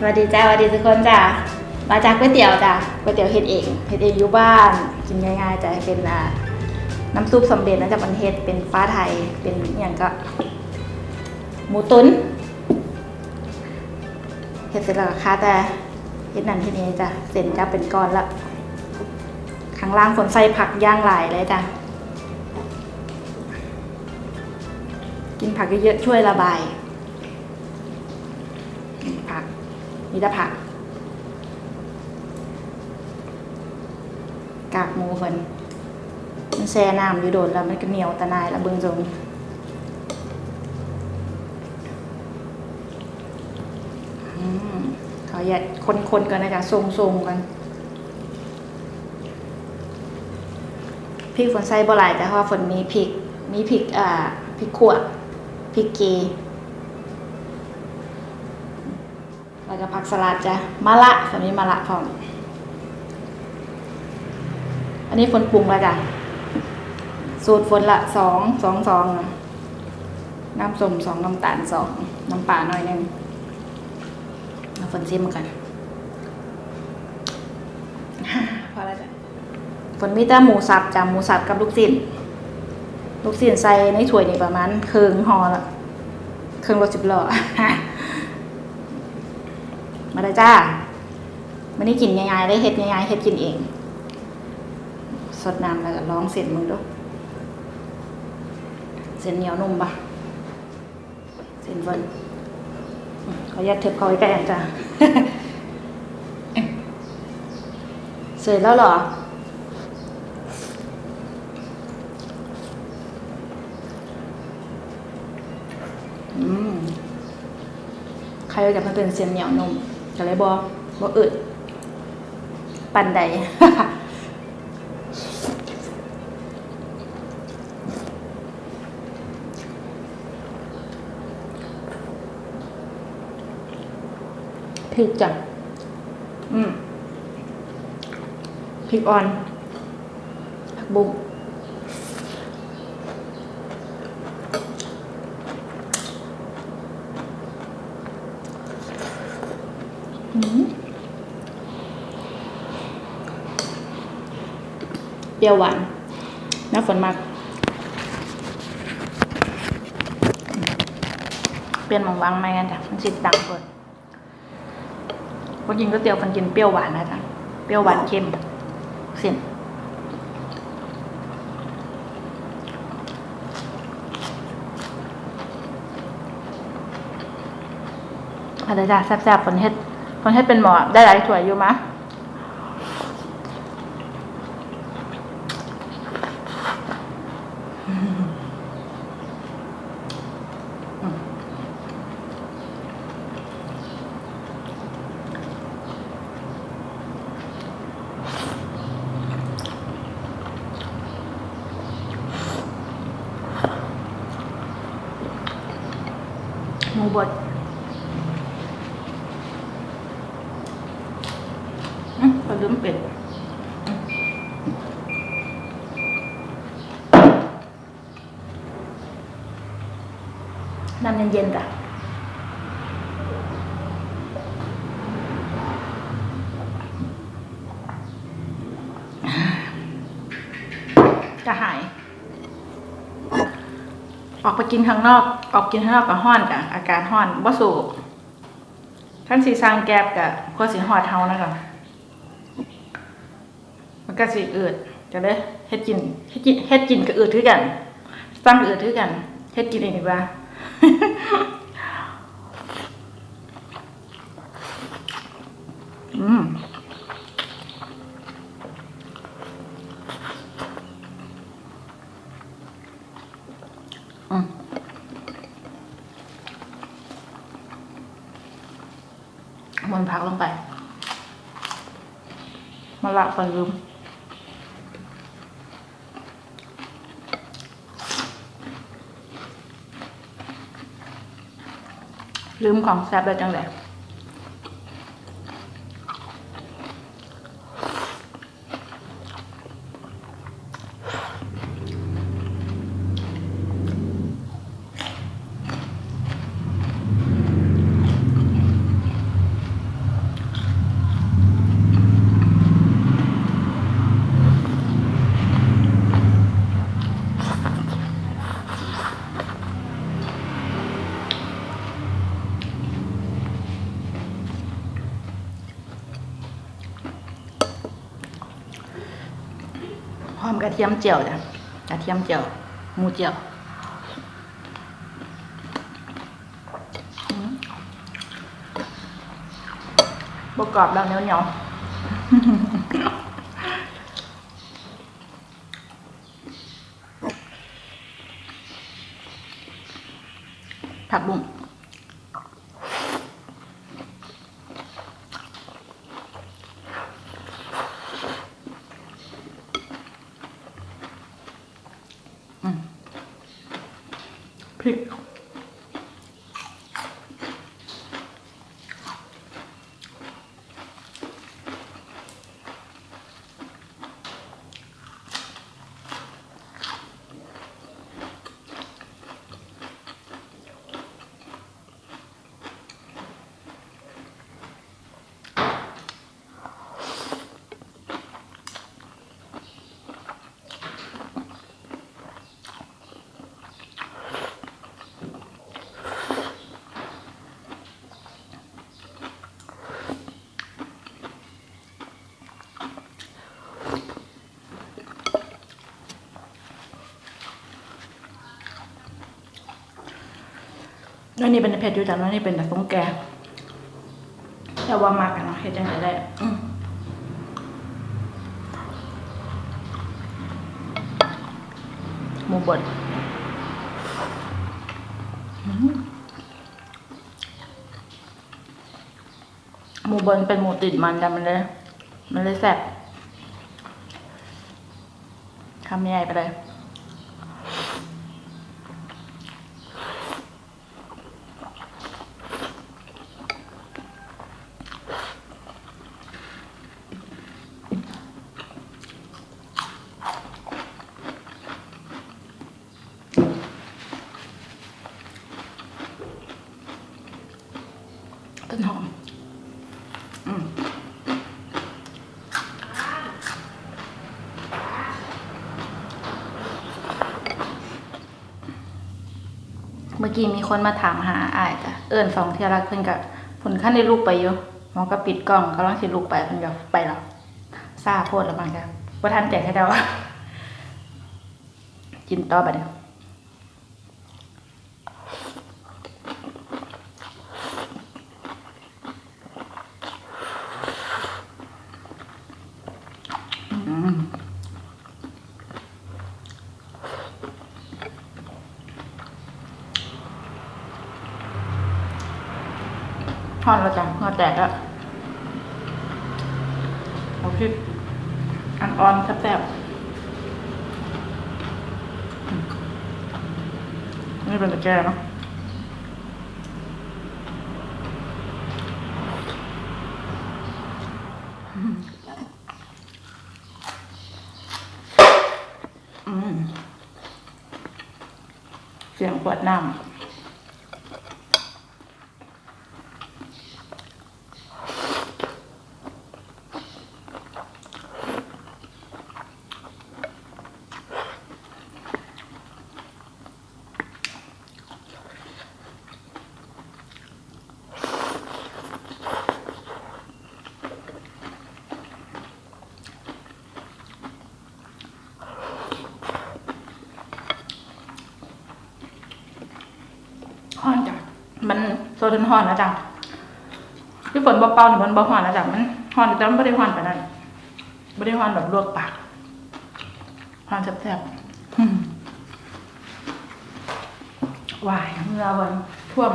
สวัสดีจ้าสวัสดีทุกคนจ้ามาจากก๋วยเตี๋ยวจ้าก๋วยเตี๋ยวเฮ็ดเองเฮ็ดเองอยู่บ้านกินง่ายๆจะเป็นน้ำซุปสำเร็จนะจากประเทศเป็นฟ้าไทยเป็นอย่างก็ หมูตุนเฮ็ดเสร็จแล้วก็ค่าแต่เฮ็ดนั่นเฮ็ดนี้จ้ะเสร็จจะเป็นก้อนละข้างล่างฝนใส่ผักย่างหลายเลยจ้ะกินผักเยอะๆช่วยระบาย ผัก มีต่ผักกากหมูเฟินมันแช่น้ำอยู่โดนแล้วมันก็เหนียวตะนายแล้วเบิ่งจงขอแยกคนๆกันนะจ๊ะทรงๆกันพริกฝนใส่บ่หลายแต่เพราะว่าฝนมีพริก มีพริกอ่าพริกขั่วพริกเก แล้วก็ผักสลัดจ้ะมะละฝนมีมะละพร้อมอันนี้ฝนปรุงแล้วจ้ะสูตรฝนละสองสองสองอะน้ำส้มสองน้ำตาลสองน้ำปลาหน่อยหนึงเอาฝนซิมกันพอแล้วจ้ะฝนมีแต่หมูสับจ้ะหมูสับกับลูกชิ้นลูกชิ้นใส่ในถ้วยนี่ประมาณครึ่งห่อละครึ่งรถสิบล้อ มาเลยจ้ามันนี้กินง่ายๆได้เฮ็ดง่ายๆเฮ็ดกินเอง สดน้ำแล้วก็ลองเส้นมึงดูเส้นเหนียวนุ่มปะเส้นเฟินอืมขออนุญาตเทิบเขาไว้ใกล้อะจ้าเสร็จแล้วเหรออืมใครจะมาเป็นเสียงเหนียวนม ก็เลยบอบออึดปันใดพริกจ้ะอืมพริกอ่อนผักบุ้ง เปรี้ยวหวานน้ำฝนมากเปลี่ยนหมองวางไหมกันจ้ะมันสิดังเกินพอกินก๋วยเตี๋ยวมันกินเปรี้ยวหวานนะจ๊ะเปรี้ยวหวานเค็มเส้นอะไรจ้ะแซ่บๆคนเฮ็ด คนให้เป็นหมอได้หลายถ้วยอยู่มะหมูบด พอลืมเป็ดน้ำเย็นๆจ้ะจะหาย ออกไปกินข้างนอก ออกกินข้างนอกกับห้อนกับอาการห้อนบ่สูท่านสีสร้างแก๊บกับเพื่อสีหอดเทานะก่อนมัน ก็สีอืดจะได้เฮ็ดกินเฮ็ดกินเฮ็ดกินกับอืดทือกันสร้างอืดทือกันเฮ็ดกินเองดีกว่าอืมอืมมันพักลงไป มาละไปลืม ลืมของแซ่บเลยจังเลย ทียมเจียวจ้ะกระเทียมเจียวหมูเจียวอืมบกรอบแล้วเหนียวเหนียวผักบุ้งพริก แล้วนี่เป็นเผ็ดอยู่แต่ว่านี่เป็นแต่ต้มแกงแต่ว่ามากกันเนาะเฮ็ดจังไงได้หมูบดหมูบดเป็นหมูติดมันแต่มันเลย มันเลยแซ่บคำใหญ่ไปเลย เมื่อกี้มีคนมาถามหาอายจ้ะเอิญสองเที่ยรักเพิ่นกับผลขั้นได้ลูกไปอยู่หมอก็ปิดกล้องกำลังสิลูกไปเพิ่นก็ไปแล้วซาโพดแล้วมันก็บ่ทันแจกให้เดากินต่อบัดนี้อืมท อดแล้วจ้ะเงาแตกแล้วเอาพริกอันออนแซ่บๆนี่เป็นตะแกรงเนาะเสียงขวดน้ำ ฮ้อนจ้ะ มันโซดนฮ้อนนะจ๊ะพี่ฝนเบาๆหรือมันเบาฮ้อนนะจ๊ะมันฮ้อนแต่มันไม่ได้ฮ้อนไปานนั่นไม่ได้ฮ้อนแบบลวกปากฮ้อนแซ่บๆอืมวายเมื่อวันท่วม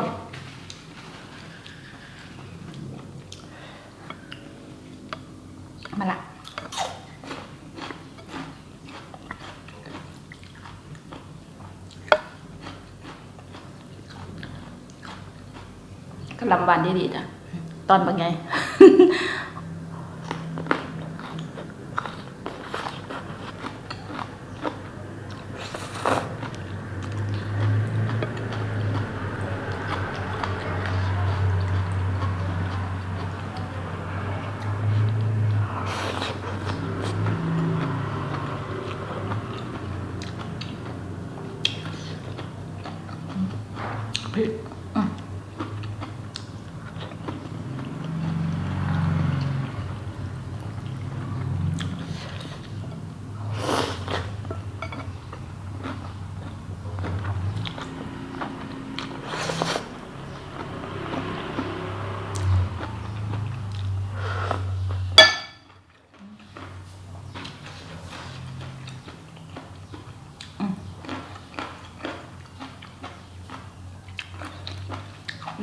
มาละ กระห ลำบานดีดีๆจ้ะตอนเป็นไง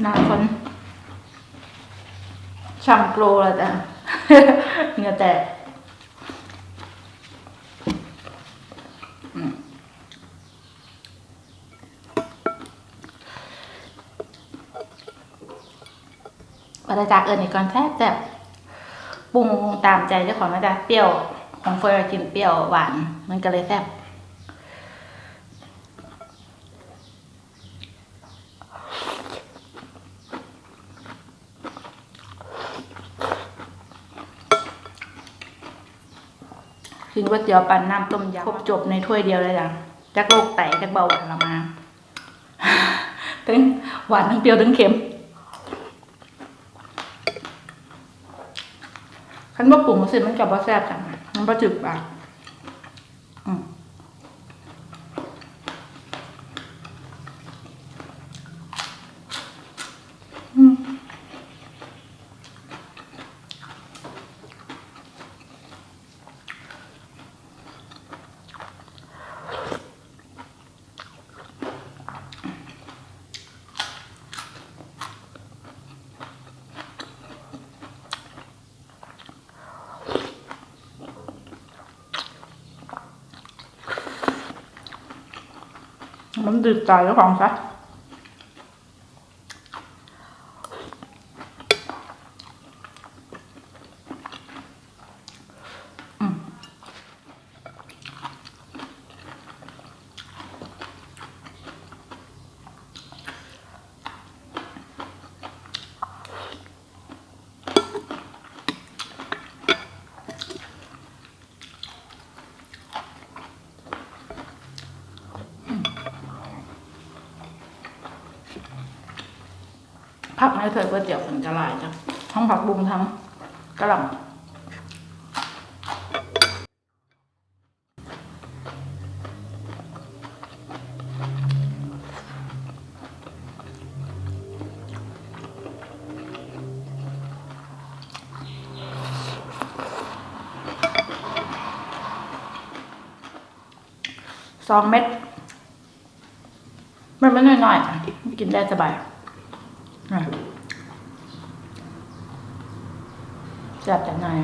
หนาคนช่ำโกรแล้วจ้ะเหงื่อแตกอืมปลาจากเอิญอีกก่อนแซ่บแซ่บปรุงตามใจเจ้าของนะจ๊ะเปรี้ยวของเฟอร์กินเปรี้ยวหวาน มันก็เลยแซ่บ กินก๋วยเตี๋ยวปั่นน้ำต้มยำครบจบในถ้วยเดียวเลยจ้ะจากโรคไตจากเบาหวานเรามาทั้งหวานทั้งเปรี้ยวทั้งเค็มคันว่าปรุงเสร็จมันกับว่าแซ่บจังมันประจึกปาก มันดืดใจเจ้าของซะ ผักในเถยก๋วยเตี๋ยวมันจะลายจ้ะทั้งผักบุ้งทั้งกระหล่ำสองเม็ด มันไม่น้อยๆกินได้สบายอะ จัดแต่หน่อย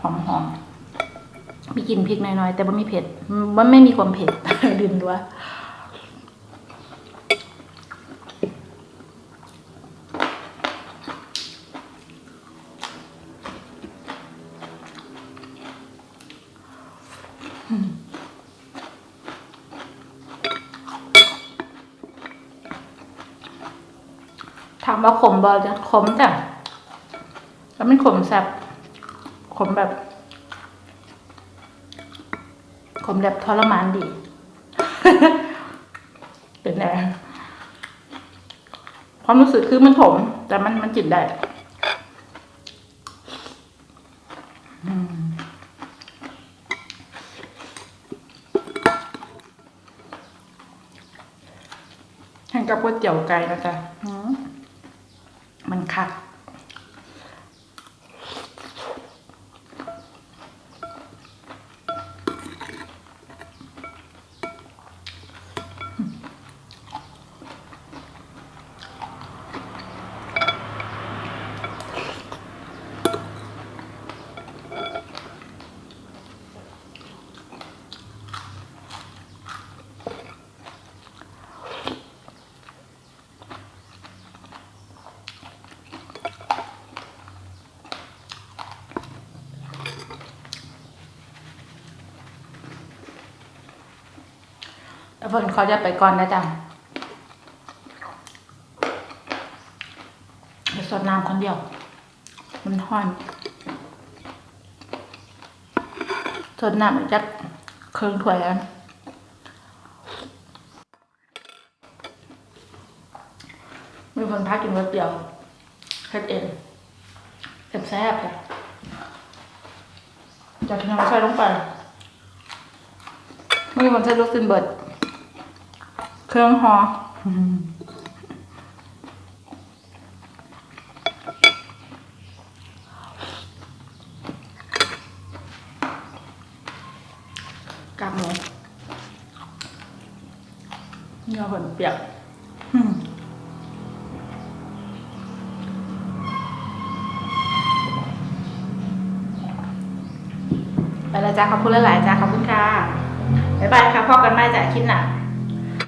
หอมหอมๆมีกลิ่นพริกน้อยๆแต่ว่ามีเผ็ดมันไม่มีความเผ็ดดินด้วยถามว่าขมบอจะขมจ้ะ แล้วมันขมแซบขมแบบ ขมแบบทรมานดี เป็นไงความรู้สึกคือมันขม แต่มันมันจิบได้แข่งกับก๋วยเตี๋ยวไก่นะจ๊ะมมันคัก แล้วเพิ่นเขาจะไปก่อนนะจ๊ะเดี๋ยวสดน้ำคนเดียว มันห้อนสดน้ำจักเครื่องถ้วยแล้วมีคนพักกินรสเดียวเฮ็ดเองแซ่บๆจ้ะจากที่น้ำใส่ลงไปมีคนใช้ลูกซินเบิร์ด เครื่องหอกากหมูเนื้อผนเปียกอืมไปแล้วจ้าขอบคุณหลายๆจ้าขอบคุณค่ะ บ๊ายบายค่ะพบกันใหม่จ้าคลิปหน้า